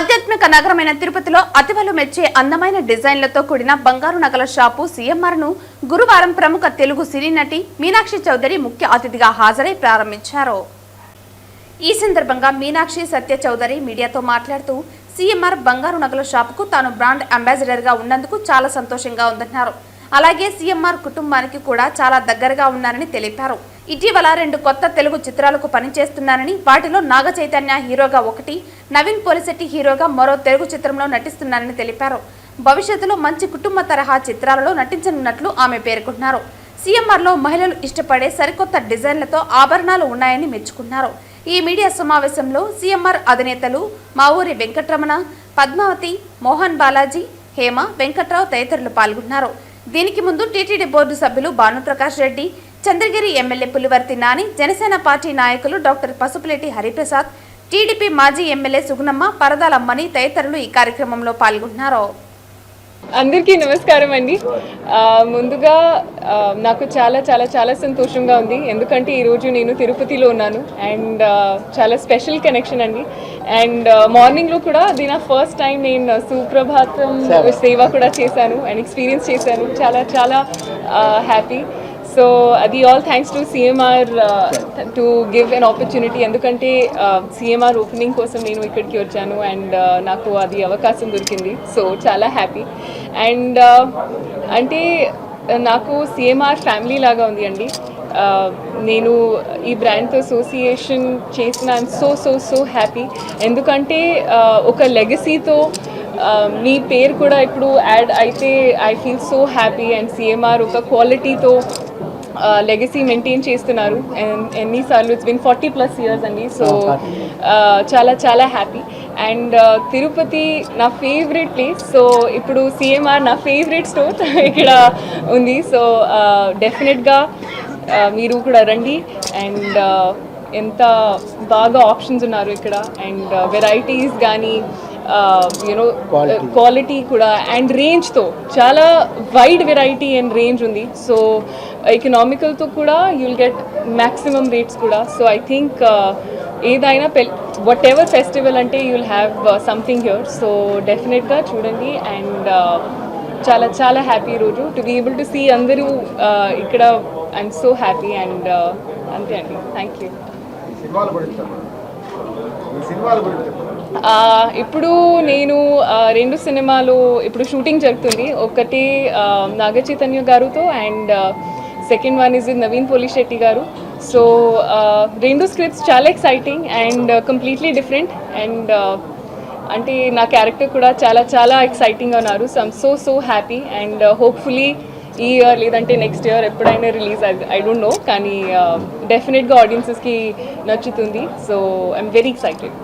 ఆధ్యాత్మిక నగరమైన తిరుపతిలో అతివలు మెచ్చే అందమైన డిజైన్లతో కూడిన బంగారు నగల షాపు సీఎంఆర్ను గురువారం ప్రముఖ తెలుగు సినీ నటి మీనాక్షి చౌదరి ముఖ్య అతిథిగా హాజరై ప్రారంభించారు. ఈ సందర్భంగా మీనాక్షి సత్య చౌదరి మీడియాతో మాట్లాడుతూ సీఎంఆర్ బంగారు నగల షాపుకు తాను బ్రాండ్ అంబాసిడర్గా ఉన్నందుకు చాలా సంతోషంగా ఉందన్నారు. అలాగే సీఎంఆర్ కుటుంబానికి కూడా చాలా దగ్గరగా ఉన్నారని తెలిపారు. ఇటీవల రెండు కొత్త తెలుగు చిత్రాలకు పనిచేస్తున్నానని వాటిలో నాగ చైతన్య హీరోగా ఒకటి నవీన్ పోలిశెట్టి హీరోగా మరో తెలుగు చిత్రంలో నటిస్తున్నానని తెలిపారు. భవిష్యత్తులో మంచి కుటుంబ తరహా చిత్రాలలో నటించనున్నట్లు ఆమె పేర్కొన్నారు. సీఎంఆర్లో మహిళలు ఇష్టపడే సరికొత్త డిజైన్లతో ఆభరణాలు ఉన్నాయని మెచ్చుకున్నారు. ఈ మీడియా సమావేశంలో సీఎంఆర్ అధినేతలు మా ఊరి పద్మావతి మోహన్ బాలాజీ హేమ వెంకట్రావు తదితరులు పాల్గొన్నారు. దీనికి ముందు టీటీడీ బోర్డు సభ్యులు భానుప్రకాష్ రెడ్డి చంద్రగిరి ఎమ్మెల్యే పులివర్తి నాని జనసేన పార్టీ నాయకులు డాక్టర్ పసుపులేటి హరిప్రసాద్ టీడీపీ మాజీ ఎమ్మెల్యే సుగుణమ్మ పరదాలమ్మని తదితరులు ఈ కార్యక్రమంలో పాల్గొన్నారు. అందరికీ నమస్కారం అండి. ముందుగా నాకు చాలా చాలా చాలా సంతోషంగా ఉంది. ఎందుకంటే ఈరోజు నేను తిరుపతిలో ఉన్నాను. అండ్ చాలా స్పెషల్ కనెక్షన్ అండి. అండ్ మార్నింగ్లో కూడా అది నా ఫస్ట్ టైం నేను సుప్రభాతం సేవ కూడా చేశాను అండ్ ఎక్స్పీరియన్స్ చేశాను. చాలా చాలా హ్యాపీ. సో అది all thanks to CMR to give an opportunity ఎందుకంటే uh, సిఎంఆర్ ఓపెనింగ్ కోసం నేను ఇక్కడికి వచ్చాను అండ్ uh, నాకు అది అవకాశం దొరికింది. సో చాలా హ్యాపీ అండ్ uh, అంటే నాకు సిఎంఆర్ ఫ్యామిలీ లాగా ఉంది అండి. నేను ఈ బ్రాండ్తో అసోసియేషన్ చేసిన సో సో సో హ్యాపీ ఎందుకంటే ఒక లెగసీతో మీ పేరు కూడా ఇప్పుడు యాడ్ అయితే I feel so happy and CMR ఒక క్వాలిటీతో లెగసీ మెయింటైన్ చేస్తున్నారు. And ఎన్నిసార్లు it's been forty plus years అండి. సో చాలా చాలా హ్యాపీ అండ్ తిరుపతి నా ఫేవరెట్ ప్లేస్ సో ఇప్పుడు సిఎంఆర్ నా ఫేవరెట్ స్టోర్ ఇక్కడ ఉంది. సో డెఫినెట్గా మీరు కూడా రండి. అండ్ ఎంత బాగా ఆప్షన్స్ ఉన్నారు ఇక్కడ. అండ్ వెరైటీస్ కానీ యూనో క్వాలిటీ కూడా అండ్ రేంజ్తో చాలా వైడ్ వెరైటీ అండ్ రేంజ్ ఉంది. సో ఎకనామికల్తో కూడా యుల్ గెట్ మ్యాక్సిమం రేట్స్ కూడా. సో ఐ థింక్ ఏదైనా వట్ ఎవర్ ఫెస్టివల్ అంటే you'll have something here so డెఫినెట్గా చూడండి అండ్ చాలా చాలా హ్యాపీ రోజు. To be able to see అందరూ uh, ఇక్కడ ఐఎమ్ సో హ్యాపీ అండ్ అంతే అండి. థ్యాంక్ యూ సినిమాల ఇప్పుడు నేను రెండు సినిమాలు ఇప్పుడు షూటింగ్ జరుగుతుంది. ఒకటి Naga Chaitanya గారుతో and second one is Naveen Polishetty గారు. సో రెండు స్క్రిప్ట్స్ చాలా exciting and completely different and అంటే నా క్యారెక్టర్ కూడా చాలా చాలా ఎక్సైటింగ్గా ఉన్నారు. So I'm so so happy and hopefully ఈ ఇయర్ లేదంటే నెక్స్ట్ ఇయర్ ఎప్పుడైనా రిలీజ్ ఐ డోంట్ నో కానీ డెఫినెట్గా ఆడియన్సెస్కి నచ్చుతుంది. So I'm very excited